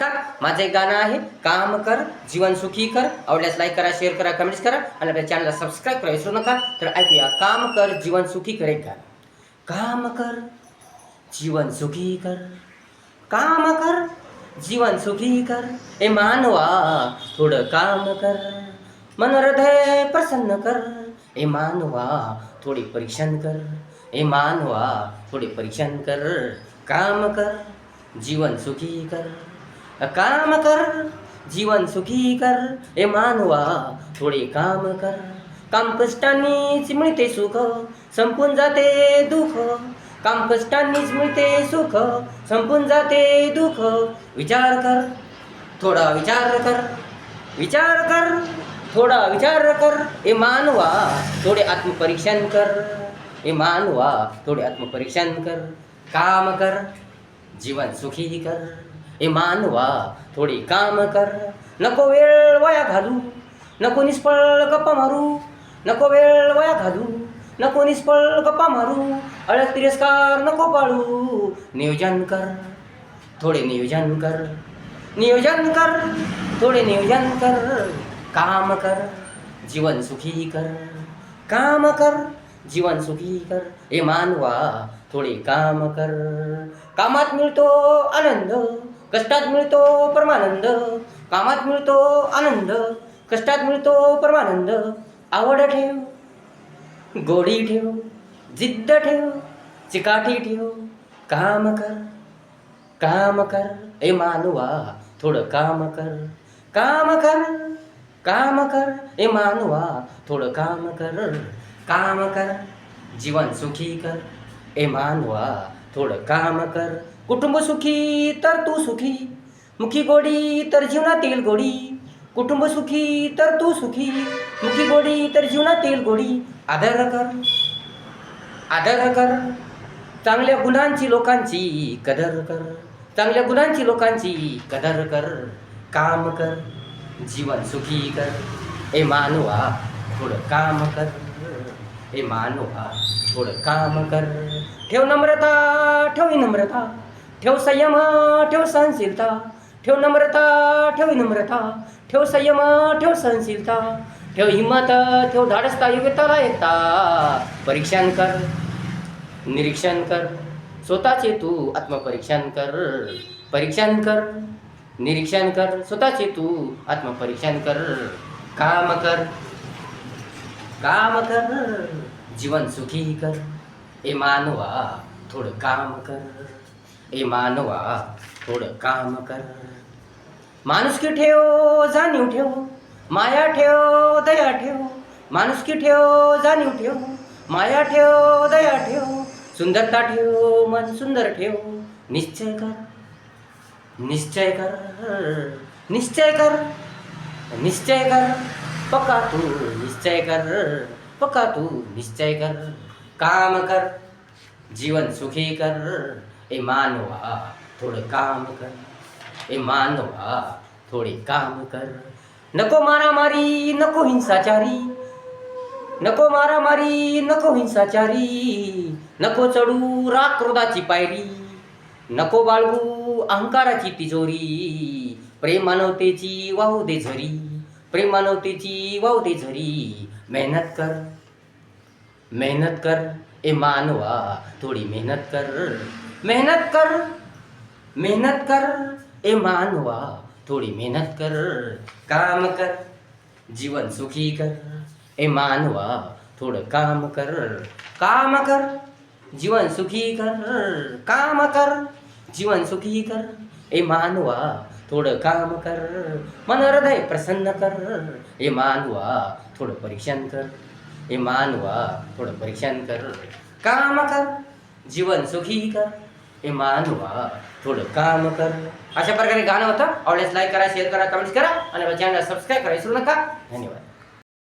नमस्कार माझं एक गाणं आहे काम कर जीवन सुखी कर आवडल्यास लाईक करा शेअर करा कमेंट्स करा आणि आपल्या चॅनलला सबस्क्राईब करा विसरू नका. तर ऐकूया काम कर जीवन सुखी कर एक गाणं. काम कर जीवन सुखी कर. काम कर जीवन सुखी कर. ए मानवा थोडं काम कर. मन हृदय प्रसन्न कर. ए मानवा थोडी परीक्षण कर. ए मानवा थोडी परीक्षण कर. काम कर जीवन सुखी कर. काम कर जीवन सुखी कर ए मानवा थोडे काम कर. काम कष्टांनीच मिळते सुख संपून जाते दुःख. काम कष्टांनीच मिळते सुख संपून जाते दुःख. विचार कर थोडा विचार कर. विचार कर थोडा विचार कर. ए मानवा थोडे आत्मपरीक्षण कर. ए मानवा थोडे आत्मपरीक्षण कर. काम कर जीवन सुखी कर. ए मानवा थोडी काम कर. नको वेळ वाया घालू. नको निष्फळ गप्पा मारू. नको वेळ वाया घालू. नको निष्फळ गप्पा मारू. अळत तिरस्कार नको पाळू. नियोजन कर. थोडे नियोजन कर. नियोजन कर. थोडे नियोजन कर. काम कर. जीवन सुखी कर. काम कर. जीवन सुखी कर. ए मानवा थोडे काम कर. कामात मिळतो आनंद. कष्टात मिळतो परमानंद कामात मिळतो आनंद कष्टात मिळतो परमानंद. आवड ठेव गोडी ठेव जिद्द ठेव चिकाटी ठेव काम कर काम कर. ए मानवा थोडं काम कर काम कर काम कर. ए मानवा थोडं काम कर काम कर. जीवन सुखी कर. ए मानवा थोडं काम कर. कुटुंब सुखी तर तू सुखी मुखी गोडी तर जीवनातील गोडी. कुटुंब सुखी तर तू सुखी मुखी गोडी तर जीवनातील गोडी. आदर कर आदर कर. चांगल्या गुणांची लोकांची कदर कर. चांगल्या गुणांची लोकांची कदर कर. काम कर जीवन सुखी कर. ए मानवा थोडं काम कर. ए मानवा थोडं काम कर. ठेव नम्रता ठेव नम्रता. ठेव संयम ठेव सहनशीलता. ठेव नम्रता ठेव नम्रता ठेव संयम ठेव सहनशीलता. ठेव हिंमत ठेव धाडसता योग्यता एकता. परीक्षण कर निरीक्षण कर. स्वतःचे तू आत्मपरीक्षण कर. परीक्षण कर निरीक्षण कर. स्वतःचे तू आत्मपरीक्षण कर. काम कर काम कर. जीवन सुखी कर. ए मानवा थोडं काम कर. ए मानवा थोडं काम कर. माणुसकी ठेव जाणीव ठेव. माया ठेव दया ठेव. माणुसकी ठेव जाणीव ठेव. माया ठेव दया ठेव. सुंदरता ठेव मन सुंदर ठेव. निश्चय कर. निश्चय कर. निश्चय कर. निश्चय कर. पका तू निश्चय कर. पका तू निश्चय कर. काम कर. जीवन सुखी कर. ए मानवा थोडं काम कर। ए मानवा थोडे काम कर। नको मारामारी नको हिंसाचारी। नको मारामारी नको हिंसाचारी। नको चढू राक्रोधाची पायरी। नको बाळगू अहंकाराची तिजोरी। प्रेमानवतेची वाहू दे झरी। प्रेमानवतेची वाहू दे झरी। मेहनत कर। मेहनत कर ए मानवा थोडी मेहनत कर। मेहनत कर मेहनत कर ए मानवा थोडी मेहनत कर काम कर जीवन सुखी कर। ए मानवा थोडं काम कर काम कर जीवन सुखी कर काम कर जीवन सुखी कर। ए मानवा थोडं काम कर मन हृदय प्रसन्न कर। ए मानवा थोडं परीक्षण कर। ए मानवा थोडं परीक्षण कर काम कर जीवन सुखी कर। ए मानवा थोडं काम कर. अशा प्रकारे गाणं होतं. आवडल्यास लाईक करा शेअर करा कमेंट्स करा. आणि चॅनल सबस्क्राईब करा. विसरू नका. धन्यवाद.